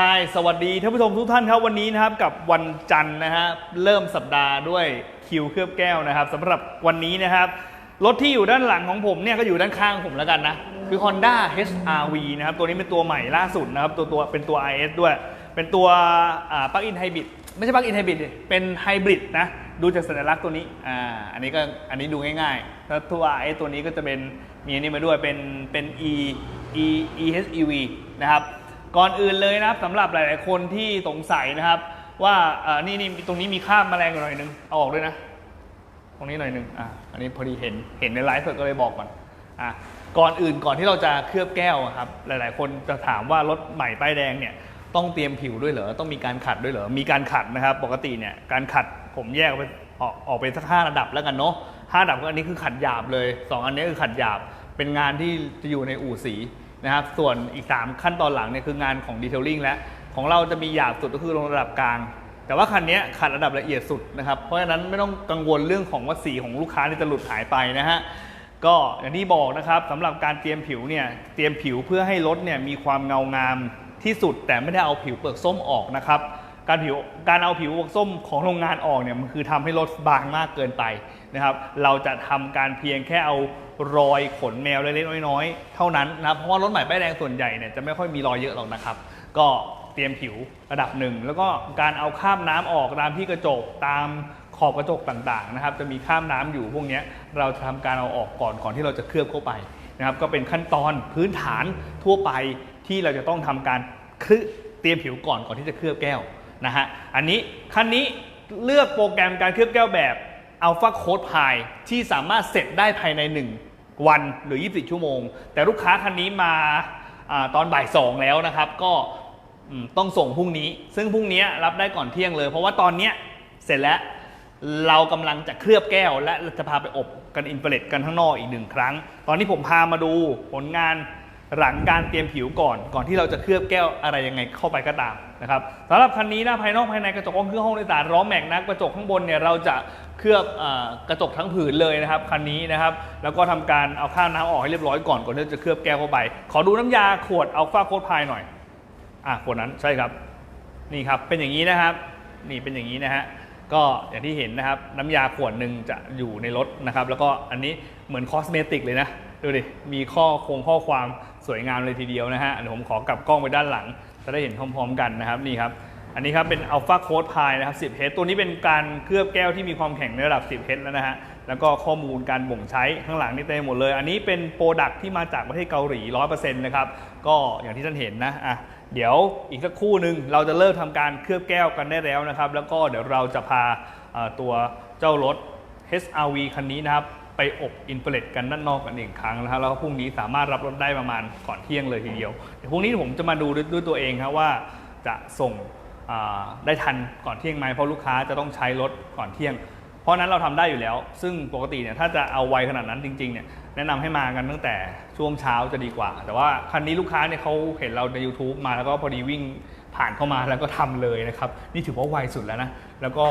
ฮายสวัสดีท่านผู้ชมทุกท่านครับวันนี้นะครับกับวันจันทร์นะฮะเริ่มสัปดาห์ด้วยคิวเคลือบแก้วนะครับสำหรับวันนี้นะครับรถที่อยู่ด้านหลังของผมเนี่ยก็อยู่ด้านข้างผมแล้วกันนะคือ Honda HR-V นะครับตัวนี้เป็นตัวใหม่ล่าสุดนะครับตัวตัวเป็นตัว IS ด้วย เป็นตัวปลั๊กอินไฮบริดไม่ใช่ปลั๊กอินไฮบริดเป็นไฮบริดนะดูจากสัญลักษณ์ตัวนี้อ่าอันนี้ก็อันนี้ดูง่ายๆแล้วตัว IS ตัวนี้ก็จะเป็นมีอันนี้มาด้วยเป็นเป็น E E EHEV นะครับ ก่อนอื่นเลยนะครับสำหรับหลาย ๆ คนที่สงสัยนะครับ ว่าเอ่อนี่นี่ตรงนี้มีคราบแมลงอยู่หน่อยนึงเอาออกด้วยนะ ตรงนี้หน่อยนึงอะอันนี้พอดีเห็นเห็นในไลฟ์สดก็เลยบอกก่อนอะก่อนอื่นก่อนที่เราจะเคลือบแก้วอะครับหลาย ๆ คนจะถามว่ารถใหม่ป้ายแดงเนี่ยต้องเตรียมผิวด้วยเหรอต้องมีการขัดด้วยเหรอมีการขัดนะครับปกติเนี่ยการขัดผมแยกออกไปออกออกเป็นสักห้าระดับแล้วกันเนาะห้าระดับก็อันนี้คือขัดหยาบเลยสองอันนี้คือขัดหยาบเป็นงานที่จะอยู่ในอู่สี นะครับส่วนอีก 3 ขั้นตอนหลังเนี่ยคืองานของดีเทลลิ่งและของเราจะมีหยาบสุดก็คือลงระดับกลาง แต่ว่าคันนี้ขัดระดับละเอียดสุดนะครับ เพราะฉะนั้นไม่ต้องกังวลเรื่องของว่าสีของลูกค้าที่จะหลุดหายไปนะฮะก็อย่างที่บอกนะครับสำหรับการเตรียมผิวเนี่ยเตรียมผิวเพื่อให้รถเนี่ยมีความเงางามที่สุดแต่ไม่ได้เอาผิวเปลือกส้มออกนะครับ การผิวการเอาผิวส้มของโรงงานออกเนี่ยมันคือทำให้รถบางมากเกินไปนะครับ เราจะทำการเพียงแค่เอารอยขนแมวเล็กๆน้อยๆ เท่านั้นนะครับเพราะว่ารถใหม่ป้ายแดงส่วนใหญ่เนี่ยจะไม่ค่อยมีรอยเยอะหรอกนะครับ ก็เตรียมผิวระดับหนึ่งแล้วก็การเอาคราบน้ำออกตามที่กระจกตามขอบกระจกต่างๆนะครับ จะมีคราบน้ำอยู่พวกนี้เราจะทำการเอาออกก่อนก่อนที่เราจะเคลือบเข้าไปนะครับก็เป็นขั้นตอนพื้นฐานทั่วไปที่เราจะต้องทำการคลืเตรียมผิวก่อนก่อนที่จะเคลือบแก้ว นะฮะ อันนี้คันนี้เลือกโปรแกรมการเคลือบแก้วแบบ Alpha Code Pi ที่สามารถเสร็จได้ภายใน 1 วันหรือ 24 ชั่วโมง แต่ลูกค้าคันนี้มาอตอนบ่าย2แล้วนะครับ ก็ต้องส่งพรุ่งนี้ ซึ่งพรุ่งนี้รับได้ก่อนเที่ยงเลย เพราะว่าตอนนี้เสร็จแล้วเรากำลังจะเคลือบแก้ว และจะพาไปอบกันอินเฟลตกันข้างนอกอีกหนึ่งครั้ง ตอนนี้ผมพามาดูผลงาน หลังการเตรียมผิวก่อนก่อนที่เราจะเคลือบแก้วอะไรยังไงเข้าไปก็ตามนะครับสำหรับคันนี้นะภายนอกภายในกระจกห้องเครื่องห้องโดยสารล้อแม็กนะกระจกข้างบนเนี่ยเราจะเคลือบอกระจกทั้งผืนเลยนะครับคันนี้นะครับแล้วก็ทำการเอาข้ามน้ำออกให้เรียบร้อยก่อนก่อนที่จะเคลือบแก้วเข้าไป ขอดูน้ำยาขวดอัลฟาโคดพายหน่อยอะขวดนั้นใช่ครับนี่ครับเป็นอย่างนี้นะครับ นี่เป็นอย่างนี้นะฮะก็อย่างที่เห็นนะครับน้ำยาขวดหนึ่งจะอยู่ในรถนะครับ แล้วก็อันนี้เหมือนคอสเมติกเลยนะ ดูดิ มีข้อคงข้อความสวยงามเลยทีเดียวนะฮะเดี๋ยวผมขอกลับกล้องไปด้านหลัง จะได้เห็นพร้อมๆกันนะครับนี่ครับ อันนี้ครับเป็น Alpha Code Pi นะครับ 10 h ตัวนี้เป็นการเคลือบแก้วที่มีความแข็งในระดับ 10 h แล้วนะฮะแล้วก็ข้อมูลการบ่งใช้ข้างหลังนี่เต็มหมดเลย อันนี้เป็นโปรดักที่มาจากประเทศเกาหลี 100%นะครับ ก็อย่างที่ท่านเห็นนะอะเดี๋ยวอีกสักคู่หนึ่งเราจะเริ่มทำการเคลือบแก้วกันได้แล้วนะครับ แล้วก็เดี๋ยวเราจะพาตัวเจ้ารถ HRV คันนี้นะครับ ไปอบอินเฟลตกันด้านนอกกันอีกครั้งนะครับแล้วก็พรุ่งนี้สามารถรับรถได้ประมาณก่อนเที่ยงเลยทีเดียวเดี๋ยวพรุ่งนี้ผมจะมาดูด้วยวยตัวเองครับว่าจะส่งได้ทันก่อนเที่ยงไหมเพราะลูกค้าจะต้องใช้รถก่อนเที่ยง เพราะนั้นเราทำได้อยู่แล้ว ซึ่งปกติเนี่ยถ้าจะเอาไวขนาดนั้นจริงๆเนี่ยแนะนำให้มากันตั้งแต่ช่วงเช้าจะดีกว่า แต่ว่าคันนี้ลูกค้าเนี่ยเขาเห็นเราใน YouTube มาแล้วก็พอดีวิ่งผ่านเข้ามาแล้วก็ทำเลยนะครับ นี่ถือว่าไวสุดแล้วนะ แล้วก็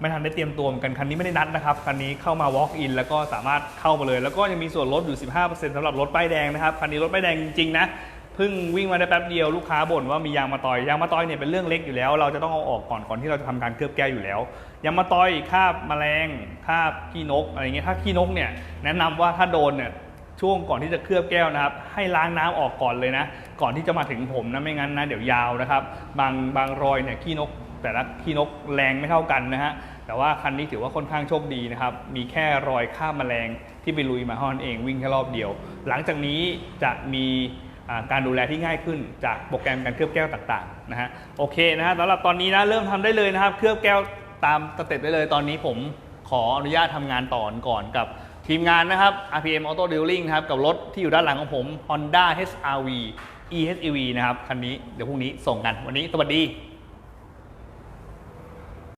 ไม่ทันได้เตรียมตัวเหมือนกันคันนี้ไม่ได้นัดนะครับคันนี้เข้ามา walk in แล้วก็สามารถเข้ามาเลย แล้วก็ยังมีส่วนลดอยู่ 15%สำหรับรถป้ายแดงนะครับคันนี้รถป้ายแดงจริงๆนะเพิ่งวิ่งมาได้แป๊บเดียวลูกค้าบ่นว่ามียางมาตอยยางมาตอยเนี่ยเป็นเรื่องเล็กอยู่แล้ว เราจะต้องเอาออกก่อนก่อนที่เราจะทำการเคลือบแก้วอยู่แล้วยางมาตอยคาบแมลงคาบขี้นกอะไรเงี้ยถ้าขี้นกเนี่ยแนะนำว่าถ้าโดนเนี่ยช่วงก่อนที่จะเคลือบแก้วนะครับ ให้ล้างน้ำออกก่อนเลยนะ ก่อนที่จะมาถึงผมนะไม่งั้นนะเดี๋ยวยาวนะครับ บางบางรอยเนี่ยขี้นก แต่ละขี้นกแรงไม่เท่ากันนะฮะแต่ว่าคันนี้ถือว่าค่อนข้างโชคดีนะครับ มีแค่รอยข้ามแมลงที่ไปลุยมาเท่านั้นเองวิ่งแค่รอบเดียว หลังจากนี้จะมีการดูแลที่ง่ายขึ้นจากโปรแกรมการเคลือบแก้วต่างๆนะฮะโอเคนะฮะสำหรับตอนนี้นะเริ่มทำได้เลยนะครับ เคลือบแก้วตามสเต็ปได้เลยตอนนี้ผมขออนุญาตทำงานต่อก่อนกับทีมงานนะครับ RPM Auto Dealing นะครับกับรถที่อยู่ด้านหลังของผม Honda HRV EHEV นะครับคันนี้เดี๋ยวพรุ่งนี้ส่งกันวันนี้สวัสดี